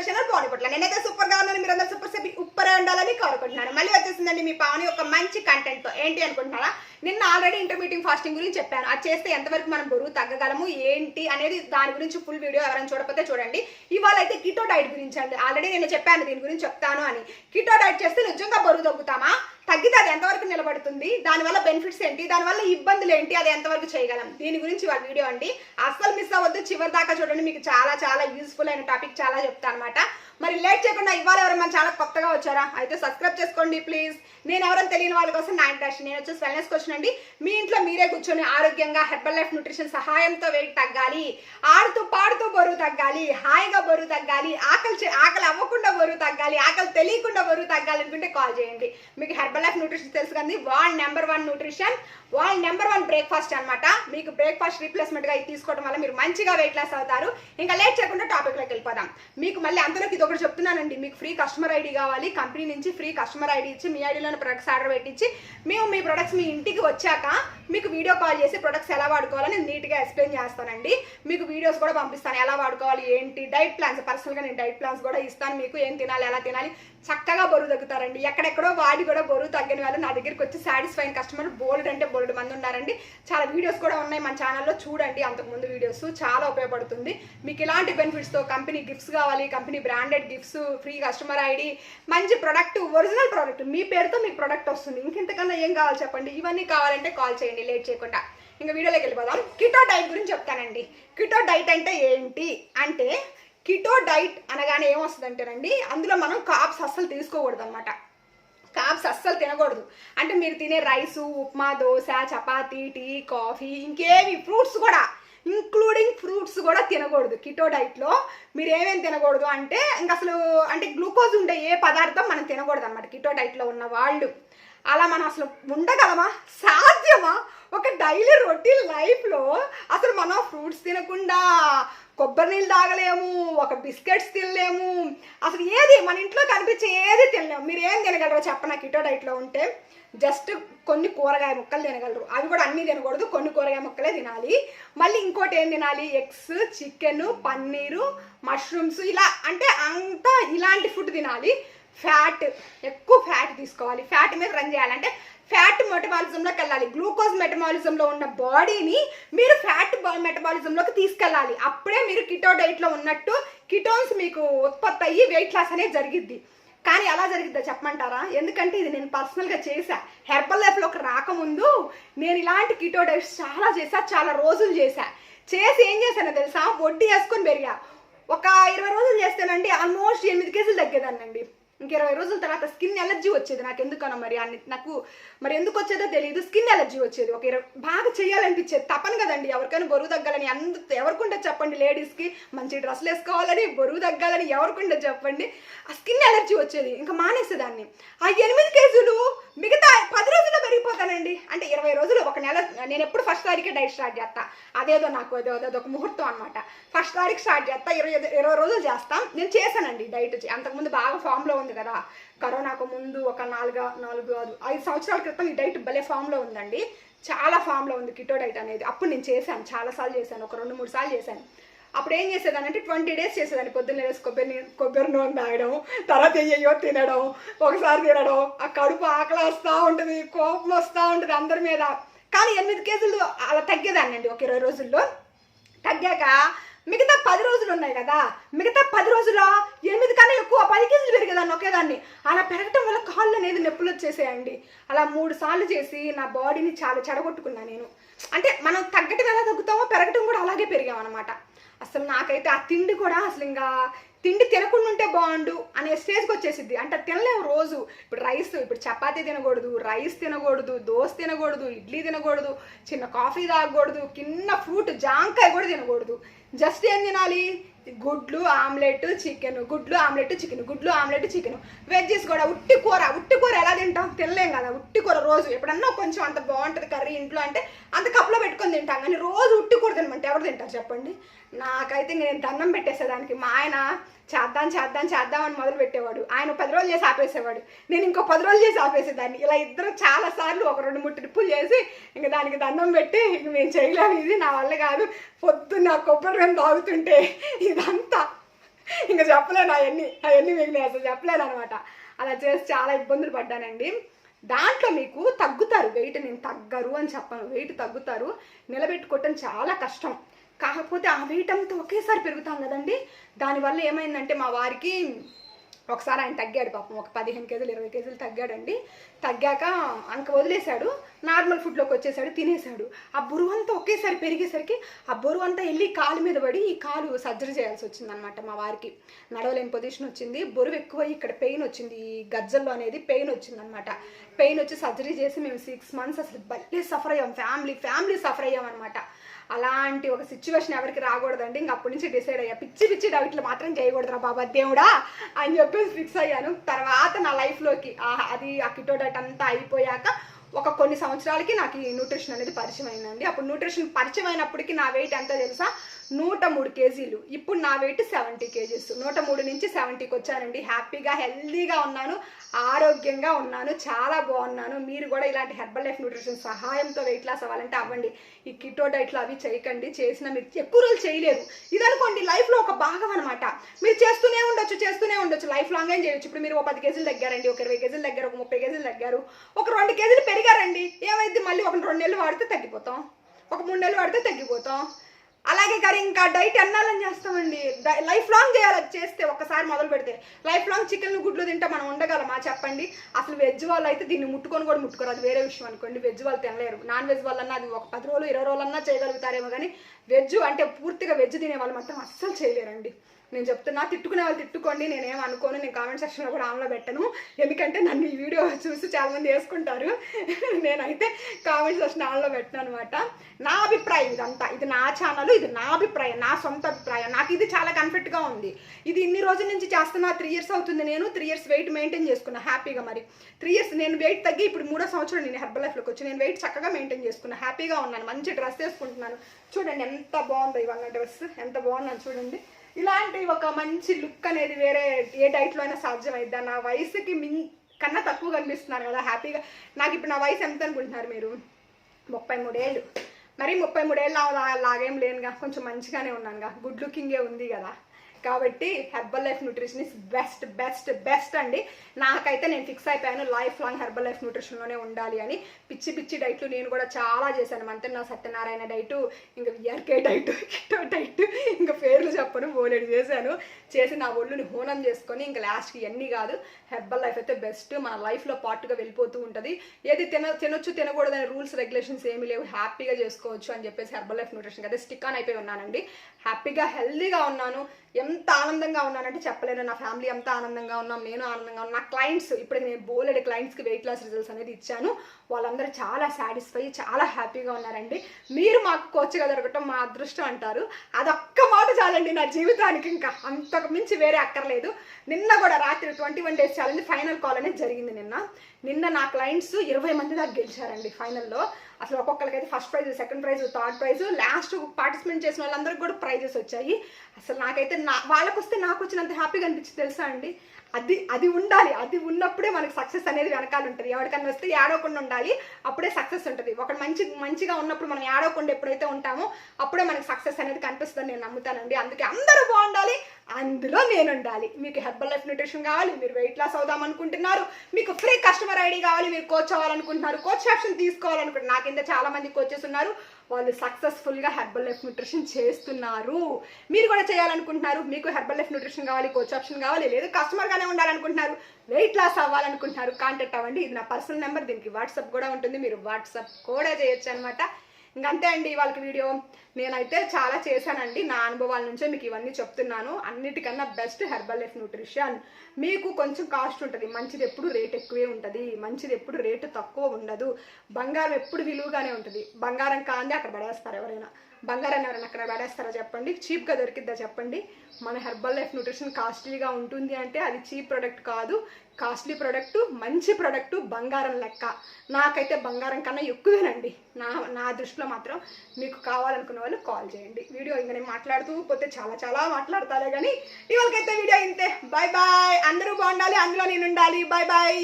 Your channel నేనైతే సూపర్గా ఉన్నాను మీరు అందరూ సూపర్ సెపి ఉప్పరే ఉండాలని కోరుకుంటున్నాను మళ్ళీ వచ్చేసిందండి మీ పావని ఒక మంచి కంటెంట్తో. ఏంటి అనుకుంటున్నారా నిన్న ఆల్రెడీ ఇంటర్మీడియట్ ఫాస్టింగ్ గురించి చెప్పాను. అది చేస్తే ఎంతవరకు మనం బరువు తగ్గగలము ఏంటి అనేది దాని గురించి ఫుల్ వీడియో ఎవరైనా చూడకపోతే చూడండి. ఇవాళ అయితే కిటో డైట్ గురించి అండి. ఆల్రెడీ నేను చెప్పాను దీని గురించి చెప్తాను అని. కిటో డైట్ చేస్తే నిజంగా బరువు తగ్గుతామా? తగ్గితే అది ఎంతవరకు నిలబడుతుంది? దానివల్ల బెనిఫిట్స్ ఏంటి? దానివల్ల ఇబ్బందులు ఏంటి? అది ఎంతవరకు చేయగలం? దీని గురించి వాళ్ళ వీడియో అండి. అస్సలు మిస్ అవ్వద్దు. చివరి దాకా చూడండి. మీకు చాలా చాలా యూస్ఫుల్ అయిన టాపిక్ చాలా చెప్తాను అనమాట మరి లేట్ చేయకుండా ఇవాళ ఎవరు మన చాలా కొత్తగా వచ్చారా? అయితే సబ్స్క్రైబ్ చేసుకోండి ప్లీజ్ నేను ఎవరైనా తెలియని వాళ్ళ కోసం నైన్ డాష్ నేను వచ్చేసి వెల్నెస్ క్వశ్చన్ అండి. మీ ఇంట్లో మీరే కూర్చొని ఆరోగ్యంగా హెర్బల్ లైఫ్ న్యూట్రిషన్ సహాయంతో వెయిట్ తగ్గాలి. ఆడుతూ పాడుతూ బరువు తగ్గాలి. హాయిగా బరువు తగ్గాలి. ఆకలి చే- ఆకలి అవ్వకుండా బరువు తగ్గాలి. ఆకలి తెలియకుండా బరువు తగ్గాలి అనుకుంటే కాల్ చేయండి. మీకు హెర్బల్ లైఫ్ న్యూట్రిషన్ తెలుసు కానీ world number one nutrition world number one breakfast అన్నమాట. మీకు బ్రేక్ఫాస్ట్ రీప్లేస్మెంట్గా ఇది తీసుకోవడం వల్ల మీరు మంచిగా వెయిట్ లాస్ అవుతారు. ఇంకా లేట్ చేయకుండా టాపిక్లోకి వెళ్ళిపోదాం. మీకు మళ్ళీ అందులోకి ఇది ఒకటి చెప్తున్నానండి మీకు ఫ్రీ కస్టమర్ ఐడి కావాలి కంపెనీ నుంచి ఫ్రీ కస్టమర్ ఐడి ఇచ్చి మీ ఐడిలోని ప్రొడక్ట్స్ ఆర్డర్ పెట్టించి మేము మీ ప్రొడక్ట్స్ మీ ఇంటికి వచ్చాక మీకు వీడియో కాల్ చేసి ప్రొడక్ట్స్ ఎలా వాడుకోవాలని నీట్గా ఎక్స్ప్లెయిన్ చేస్తానండి. మీకు వీడియోస్ కూడా పంపిస్తాను. ఎలా వాడుకోవాలి ఏంటి డైట్ ప్లాన్స్. పర్సనల్గా నేను డైట్ ప్లాన్స్ కూడా ఇస్తాను మీకు. ఏం తినాలి ఎలా తినాలి. చక్కగా బరువు తగ్గుతారండి. ఎక్కడెక్కడో వాడి కూడా బరువు తగ్గని వాళ్ళు నా దగ్గరికి వచ్చి సాటిస్ఫైన్ కస్టమర్ బోల్డ్ అంటే బోల్డ్ మంది ఉన్నారండి. చాలా వీడియోస్ కూడా ఉన్నాయి మన ఛానల్లో చూడండి అంతకుముందు వీడియోస్ చాలా ఉపయోగపడుతుంది. మీకు ఇలాంటి బెనిఫిట్స్తో కంపెనీ గిఫ్ట్స్ కావాలి company branded gifts free customer ID మంచి ప్రొడక్ట్ ఒరిజినల్ ప్రోడక్ట్ మీ పేరుతో మీకు ప్రొడక్ట్ వస్తుంది. ఇంకెంతకన్నా ఏం కావాలి చెప్పండి. ఇవన్నీ కావాలంటే కాల్ చేయండి. లేట్ చేయకుండా. ఇంకా వీడియోలోకి వెళ్ళిపోదాం. కిటో డైట్ గురించి చెప్తానండి. కిటో డైట్ అంటే ఏంటి? అంటే కిటో డైట్ అనగానే ఏమొస్తుంది అంటేనండి అందులో మనం కాప్స్ అస్సలు తీసుకోకూడదు అనమాట కాప్స్ అస్సలు తినకూడదు. అంటే మీరు తినే rice upma dosa chapati tea coffee ఇంకేవి fruits కూడా ఇంక్లూడింగ్ ఫ్రూట్స్ కూడా తినకూడదు. కిటో డైట్లో మీరు ఏమేమి తినకూడదు అంటే ఇంకా అసలు అంటే గ్లూకోజ్ ఉండే ఏ పదార్థం మనం తినకూడదు అనమాట కిటో డైట్లో ఉన్న వాళ్ళు. అలా మనం అసలు ఉండగలమా? సాధ్యమా? ఒక డైలీ రొటీన్ లైఫ్లో అసలు మనం ఫ్రూట్స్ తినకుండా కొబ్బరి నీళ్ళు తాగలేము ఒక బిస్కెట్స్ తినలేము అసలు ఏది మన ఇంట్లో కనిపించే ఏది తినలేము. మీరు ఏం తినగలరో చెప్పనా? కిటో డైట్లో ఉంటే జస్ట్ కొన్ని కూరగాయ ముక్కలు తినగలరు. అవి కూడా అన్నీ తినకూడదు. కొన్ని కూరగాయ ముక్కలే తినాలి. మళ్ళీ ఇంకోటి ఏం తినాలి? ఎగ్స్ చికెన్ పన్నీరు మష్రూమ్స్ ఇలా అంటే అంతా ఇలాంటి ఫుడ్ తినాలి. ఫ్యాట్ ఎక్కువ ఫ్యాట్ తీసుకోవాలి. ఫ్యాట్ మీద రన్ చేయాలంటే ఫ్యాట్ మెటబాలిజంలోకి వెళ్ళాలి. గ్లూకోజ్ మెటబాలిజంలో ఉన్న బాడీని మీరు ఫ్యాట్ మెటబాలిజంలోకి తీసుకెళ్ళాలి. అప్పుడే మీరు కిటో డైట్లో ఉన్నట్టు కిటోన్స్ మీకు ఉత్పత్తి అయ్యి వెయిట్ లాస్ అనేది జరిగిద్ది. కానీ ఎలా జరిగిద్దా చెప్పమంటారా? ఎందుకంటే ఇది నేను పర్సనల్గా చేశా. హెర్బల్ లైఫ్లోకి రాకముందు నేను ఇలాంటి కిటో డైట్స్ చాలా చేశా చాలా రోజులు చేశా. చేసి ఏం చేశానో తెలుసా? వడ్డీ వేసుకొని పెరిగా. ఒక ఇరవై రోజులు చేస్తానండి ఆల్మోస్ట్ ఎనిమిది కేజీలు తగ్గేదానండి ఇంక ఇరవై రోజుల తర్వాత స్కిన్ ఎలర్జీ వచ్చేది నాకు ఎందుకనో మరి అన్ని నాకు మరి ఎందుకు వచ్చేదో తెలియదు. స్కిన్ ఎలర్జీ వచ్చేది. ఒక ఇరవై బాగా చేయాలనిపించేది. తప్పను కదండి. ఎవరికైనా బరువు తగ్గాలని అంత ఎవరికుంటే చెప్పండి. లేడీస్కి మంచి డ్రెస్సులు వేసుకోవాలని బరువు తగ్గాలని ఎవరికుంటే చెప్పండి. ఆ స్కిన్ ఎలర్జీ వచ్చేది. ఇంకా మానేసేదాన్ని. ఆ ఎనిమిది కేజీలు మిగతా పది రోజుల్లో పెరిగిపోతానండి. అంటే ఇరవై రోజులు ఒక నెల నేను ఎప్పుడు ఫస్ట్ తారీఖే డైట్ స్టార్ట్ చేస్తా. అదేదో నాకు అదో అదొక ముహూర్తం అనమాట ఫస్ట్ తారీఖు స్టార్ట్ చేస్తా. ఇరవై ఇరవై రోజులు చేస్తాం. నేను చేశానండి డైట్. అంతకుముందు బాగా ఫామ్లో ఉంది కదా. కరోనాకు ముందు ఒక నాలుగు నాలుగు కాదు ఐదు సంవత్సరాల క్రితం ఈ డైట్ భలే ఫామ్లో ఉందండి. చాలా ఫామ్లో ఉంది కిటో డైట్ అనేది. అప్పుడు నేను చేశాను చాలాసార్లు చేశాను ఒక రెండు మూడు సార్లు చేశాను. అప్పుడు ఏం చేసేదాన్ని అంటే ట్వంటీ డేస్ చేసేదాన్ని. పొద్దున్న వేసి కొబ్బరి కొబ్బరి నూనె తాగడం తర్వాత అయ్యో తినడం ఒకసారి తినడం ఆ కడుపు ఆకలి వస్తూ ఉంటుంది కోపం వస్తూ ఉంటుంది అందరి మీద. కానీ ఎనిమిది కేజీలు అలా తగ్గేదాన్ని అండి ఒక ఇరవై రోజుల్లో. తగ్గాక మిగతా పది రోజులు ఉన్నాయి కదా. మిగతా పది రోజుల్లో ఎనిమిది కన్నా ఎక్కువ? పది కేజీలు పెరిగేదాన్ని ఒకేదాన్ని అలా పెరగటం వల్ల కాళ్ళు అనేది నొప్పులు వచ్చేసేయండి. అలా మూడు సార్లు చేసి నా బాడీని చాలా చెడగొట్టుకున్నా నేను. అంటే మనం తగ్గటం ఎలా తగ్గుతామో పెరగటం కూడా అలాగే పెరిగామన్నమాట. అసలు నాకైతే ఆ తిండి కూడా అసలు ఇంకా తిండి తినకుండా ఉంటే బాగుండు అనే స్టేజ్కి వచ్చేసిద్ది. అంటే తినలేము రోజు. ఇప్పుడు రైస్ ఇప్పుడు చపాతీ తినకూడదు రైస్ తినకూడదు దోశ తినకూడదు ఇడ్లీ తినకూడదు చిన్న కాఫీ తాగకూడదు కింద ఫ్రూట్ జాంకాయ కూడా తినకూడదు. జస్ట్ ఏం తినాలి? గుడ్లు ఆమ్లెట్ చికెన్. గుడ్లు ఆమ్లెట్ చికెన్. గుడ్లు ఆమ్లెట్ చికెన్. వెజ్జెస్ కూడా ఉట్టి కూర. ఉట్టి కూర ఎలా తింటాం? తినలేం కదా. ఉట్టి కూర రోజు. ఎప్పుడన్నా కొంచెం అంత బాగుంటుంది కర్రీ ఇంట్లో అంటే అంత కప్పులో పెట్టుకొని తింటాం. కానీ రోజు ఉట్టి కూర తినమంటే ఎవరు తింటారు చెప్పండి? నాకైతే నేను దండం పెట్టేసేదానికి మా ఆయన చేద్దాం చేద్దాం చేద్దాం అని మొదలు పెట్టేవాడు. ఆయన పది రోజులు చేసి ఆపేసేవాడు. నేను ఇంకో పది రోజులు చేసి ఆపేసేదాన్ని. ఇలా ఇద్దరు చాలా సార్లు ఒక రెండు మూడు ట్రిప్పులు చేసి ఇంక దానికి దండం పెట్టి ఇంక మేము చేయలేము ఇది నా వల్ల కాదు పొద్దున్న కొబ్బరి తాగుతుంటే ఇదంతా. ఇంక ఇంకా చెప్పలేను అవన్నీ. అవన్నీ మీకు నేను అసలు చెప్పలేను అనమాట. అలా చేసి చాలా ఇబ్బందులు పడ్డానండి. దాంట్లో మీకు తగ్గుతారు. వెయిట్ నేను తగ్గరు అని చెప్పను. వెయిట్ తగ్గుతారు. నిలబెట్టుకోవటం చాలా కష్టం. కాకపోతే ఆ వెయిట్ అంతా ఒకేసారి పెరుగుతాం కదండి. దానివల్ల ఏమైందంటే మా వారికి ఒకసారి ఆయన తగ్గాడు పాపం. ఒక పదిహేను కేజీలు ఇరవై కేజీలు తగ్గాడండి. తగ్గాక అంక వదిలేశాడు. నార్మల్ ఫుడ్లోకి వచ్చేసాడు తినేశాడు. ఆ బరువు అంతా ఒకేసారి పెరిగేసరికి ఆ బరువు అంతా వెళ్ళి కాలు మీద పడి ఈ కాలు సర్జరీ చేయాల్సి వచ్చింది అనమాట మా వారికి. నడవలేని పొజిషన్ వచ్చింది. బరువు ఎక్కువ ఇక్కడ పెయిన్ వచ్చింది. ఈ గజ్జల్లో అనేది పెయిన్ వచ్చింది అనమాట పెయిన్ వచ్చి సర్జరీ చేసి మేము సిక్స్ మంత్స్ అసలు భలే సఫర్ అయ్యాం. ఫ్యామిలీ ఫ్యామిలీ సఫర్ అయ్యాం అనమాట అలాంటి ఒక సిచ్యువేషన్ ఎవరికి రాకూడదండి. ఇంక అప్పటి నుంచి డిసైడ్ అయ్యా. పిచ్చి పిచ్చి డౌట్లు మాత్రం చేయకూడదురా బాబా దేవుడా అని చెప్పేసి ఫిక్స్ అయ్యాను. తర్వాత నా లైఫ్లోకి అది ఆ కిటో డైట్ అంతా అయిపోయాక ఒక కొన్ని సంవత్సరాలకి నాకు ఈ న్యూట్రిషన్ అనేది పరిచయం అయిందండి. అప్పుడు న్యూట్రిషన్ పరిచయం అయినప్పటికీ నా వెయిట్ ఎంత తెలుసా? నూట మూడు కేజీలు. ఇప్పుడు నా వెయిట్ సెవెంటీ కేజీస్. నూట మూడు నుంచి సెవెంటీకి వచ్చానండి. హ్యాపీగా హెల్దీగా ఉన్నాను. ఆరోగ్యంగా ఉన్నాను. చాలా బాగున్నాను. మీరు కూడా ఇలాంటి హెర్బల్ లైఫ్ న్యూట్రిషన్ సహాయంతో వెయిట్ లాస్ అవ్వాలంటే అవ్వండి. ఈ కిటో డైట్లు అవి చేయకండి. చేసిన మీరు ఎక్కువ రోజులు చేయలేరు. ఇది అనుకోండి లైఫ్లో ఒక భాగం అనమాట మీరు చేస్తూనే ఉండొచ్చు చేస్తూనే ఉండొచ్చు. లైఫ్ లాంగ్ ఏం చేయొచ్చు. ఇప్పుడు మీరు ఒక పది కేజీలు తగ్గారండి ఒక ఇరవై కేజీలు తగ్గారు ఒక ముప్పై కేజీలు తగ్గారు. ఒక రెండు కేజీలు పెరిగారండి. ఏమైంది? మళ్ళీ ఒక రెండు నెలలు వాడితే తగ్గిపోతాం. ఒక మూడు నెలలు వాడితే తగ్గిపోతాం. అలాగే గారి ఇంకా డైట్ అన్నాలని చేస్తామండి. డై- లైఫ్ లాంగ్ చేయాలి చేస్తే ఒక్కసారి మొదలు పెడితే. లైఫ్ లాంగ్ చికెన్ గుడ్లు తింటే మనం ఉండగలమా చెప్పండి. అసలు వెజ్ వాళ్ళు అయితే దీన్ని ముట్టుకొని కూడా ముట్టుకోరు అది వేరే విషయం అనుకోండి. వెజ్ వాళ్ళు తినలేరు. నాన్ వెజ్ వాళ్ళన్నా అది ఒక పది రోజులు ఇరవై రోజులన్నా చేయగలుగుతారేమో కానీ వెజ్ అంటే పూర్తిగా వెజ్ తినే వాళ్ళు మాత్రం అస్సలు చేయలేరండి. నేను చెప్తున్నా తిట్టుకునే వాళ్ళు తిట్టుకోండి నేనేం అనుకోను నేను కామెంట్ సెక్షన్లో కూడా ఆమెలో పెట్టను. ఎందుకంటే నన్ను ఈ వీడియో చూసి చాలామంది వేసుకుంటారు. నేనైతే కామెంట్ సెక్షన్ ఆన్లో పెట్టను అనమాట నా అభిప్రాయం ఇదంతా. ఇది నా ఛానల్ ఇది నా అభిప్రాయం నా సొంత అభిప్రాయం. నాకు ఇది చాలా కన్ఫెక్ట్గా ఉంది. ఇది ఇన్ని రోజుల నుంచి చేస్తున్నా త్రీ ఇయర్స్ అవుతుంది నేను త్రీ ఇయర్స్ వెయిట్ మెయింటైన్ చేసుకున్నా హ్యాపీగా మరి. త్రీ ఇయర్స్ నేను వెయిట్ తగ్గి ఇప్పుడు మూడో సంవత్సరం నేను హెర్బల్ లైఫ్లోకి వచ్చి నేను వెయిట్ చక్కగా మెయింటైన్ చేసుకున్నా హ్యాపీగా ఉన్నాను. మంచి డ్రెస్ వేసుకుంటున్నాను. చూడండి ఎంత బాగుందో ఇవాళ డ్రెస్. ఎంత బాగున్నాను చూడండి. ఇలాంటి ఒక మంచి లుక్ అనేది వేరే ఏ డైట్లో అయినా సాధ్యమైద్దా? నా వయసుకి మిన్ కన్నా తక్కువ కనిపిస్తున్నారు కదా హ్యాపీగా. నాకు ఇప్పుడు నా వయసు ఎంత అనుకుంటున్నారు మీరు? ముప్పై మూడేళ్ళు. మరి ముప్పై మూడేళ్ళు లాగేం లేనుగా కొంచెం మంచిగానే ఉన్నానుగా. గుడ్ లుకింగే ఉంది కదా. కాబట్టి Herbalife nutrition is best best best అండి. నాకైతే నేను ఫిక్స్ అయిపోయాను. లైఫ్ లాంగ్ హెర్బల్ లైఫ్ న్యూట్రిషన్లోనే ఉండాలి అని. పిచ్చి పిచ్చి డైట్లు నేను కూడా చాలా చేశాను. అంటే నా సత్యనారాయణ డైటు ఇంకా విఆర్కే డైట్ డైట్ బోలెడు చేశాను. చేసి నా ఒళ్ళుని హోనం చేసుకొని ఇంకా లాస్ట్కి ఇవన్నీ కాదు హెర్బల్ లైఫ్ అయితే బెస్ట్ మన లైఫ్లో పార్ట్గా వెళ్ళిపోతూ ఉంటుంది. ఏది తిన తినొచ్చు తినకూడదని రూల్స్ రెగ్యులేషన్స్ ఏమీ లేవు. హ్యాపీగా చేసుకోవచ్చు అని చెప్పేసి హెర్బల్ లైఫ్ న్యూట్రిషన్ అదే స్టిక్ ఆన్ అయిపోయి ఉన్నానండి. హ్యాపీగా హెల్దీగా ఉన్నాను. ఎంత ఆనందంగా ఉన్నానంటే చెప్పలేను. నా ఫ్యామిలీ ఎంత ఆనందంగా ఉన్నాం నేను ఆనందంగా ఉన్నాను నా క్లయింట్స్ ఇప్పుడు నేను బోలెడ్ క్లయింట్స్కి వెయిట్ లాస్ రిజల్ట్స్ అనేది ఇచ్చాను. వాళ్ళందరూ చాలా సాటిస్ఫై చాలా హ్యాపీగా ఉన్నారండి. మీరు మాకు కోచ్గా దొరకటం మా అదృష్టం అంటారు. అదొక్క మాట చాలండి నా జీవితానికి ఇంకా. అంత అంతకు మించి వేరే అక్కర్లేదు. నిన్న కూడా రాత్రి twenty one days challenge final call అనేది జరిగింది నిన్న. నిన్న నా క్లయింట్స్ ఇరవై మంది దాకా గెలిచారండి ఫైనల్లో. అసలు ఒక్కొక్కరికైతే first prize second prize third prize last participate చేసిన వాళ్ళందరికీ కూడా ప్రైజెస్ వచ్చాయి. అసలు నాకైతే నా వాళ్ళకి వస్తే నాకు వచ్చినంత హ్యాపీగా అనిపించింది తెలుసా అండి? అది అది ఉండాలి. అది ఉన్నప్పుడే మనకి సక్సెస్ అనేది వెనకాల ఉంటుంది. ఎవరికన్నా వస్తే ఏడవకుండా ఉండాలి. అప్పుడే సక్సెస్ ఉంటుంది. ఒకటి మంచి మంచిగా ఉన్నప్పుడు మనం ఏడవకుండా ఎప్పుడైతే ఉంటామో అప్పుడే మనకి సక్సెస్ అనేది కనిపిస్తుందని నేను నమ్ముతానండి. అందుకే అందరూ బాగుండాలి. అందులో నేను ఉండాలి. మీకు హెర్బల్ లైఫ్ న్యూట్రిషన్ కావాలి మీరు వెయిట్ లాస్ అవుదాం అనుకుంటున్నారు. మీకు ఫ్రీ కస్టమర్ ఐడి కావాలి మీరు కోచ్ అవ్వాలనుకుంటున్నారు. కోచ్ ఆప్షన్ తీసుకోవాలనుకుంటున్నారు. నాకు కింద చాలా మంది కోచెస్ ఉన్నారు. వాళ్ళు సక్సెస్ఫుల్గా హెర్బల్ లైఫ్ న్యూట్రిషన్ చేస్తున్నారు. మీరు కూడా చేయాలనుకుంటున్నారు. మీకు హెర్బల్ లైఫ్ న్యూట్రిషన్ కావాలి కోచ్ ఆప్షన్ కావాలి లేదు కస్టమర్గానే ఉండాలనుకుంటున్నారు. వెయిట్ లాస్ అవ్వాలనుకుంటున్నారు. కాంటాక్ట్ అవ్వండి. ఇది నా పర్సనల్ నెంబర్ దీనికి వాట్సాప్ కూడా ఉంటుంది. మీరు వాట్సాప్ కూడా చేయొచ్చు అనమాట ఇంకంతే అండి వాళ్ళకి వీడియో. నేనైతే చాలా చేశానండి. నా అనుభవాల నుంచే మీకు ఇవన్నీ చెప్తున్నాను. అన్నిటికన్నా బెస్ట్ హెర్బల్ లైఫ్ న్యూట్రిషన్. మీకు కొంచెం కాస్ట్ ఉంటుంది. మంచిది ఎప్పుడు రేట్ ఎక్కువే ఉంటుంది. మంచిది ఎప్పుడు రేటు తక్కువ ఉండదు. బంగారం ఎప్పుడు విలువగానే ఉంటుంది. బంగారం కాంది అక్కడ పడేస్తారు ఎవరైనా. బంగారాన్ని ఎవరైనా అక్కడ పడేస్తారా చెప్పండి? చీప్గా దొరికిద్దా చెప్పండి? మన హెర్బల్ లైఫ్ న్యూట్రిషన్ కాస్ట్లీగా ఉంటుంది అంటే అది చీప్ ప్రోడక్ట్ కాదు. కాస్ట్లీ ప్రోడక్ట్ మంచి ప్రోడక్ట్ బంగారం లెక్క. నాకైతే బంగారం కన్నా ఎక్కువేనండి. నా నా దృష్టిలో మాత్రం మీకు కావాలనుకున్న వాళ్ళు కాల్ చేయండి. వీడియో ఇంకా నేను మాట్లాడుతూ పోతే చాలా చాలా మాట్లాడతారే కానీ ఇవాళకైతే వీడియో ఇంతే. బాయ్ బాయ్ అందరూ బాగుండాలి అందులో నేను ఉండాలి. Bye bye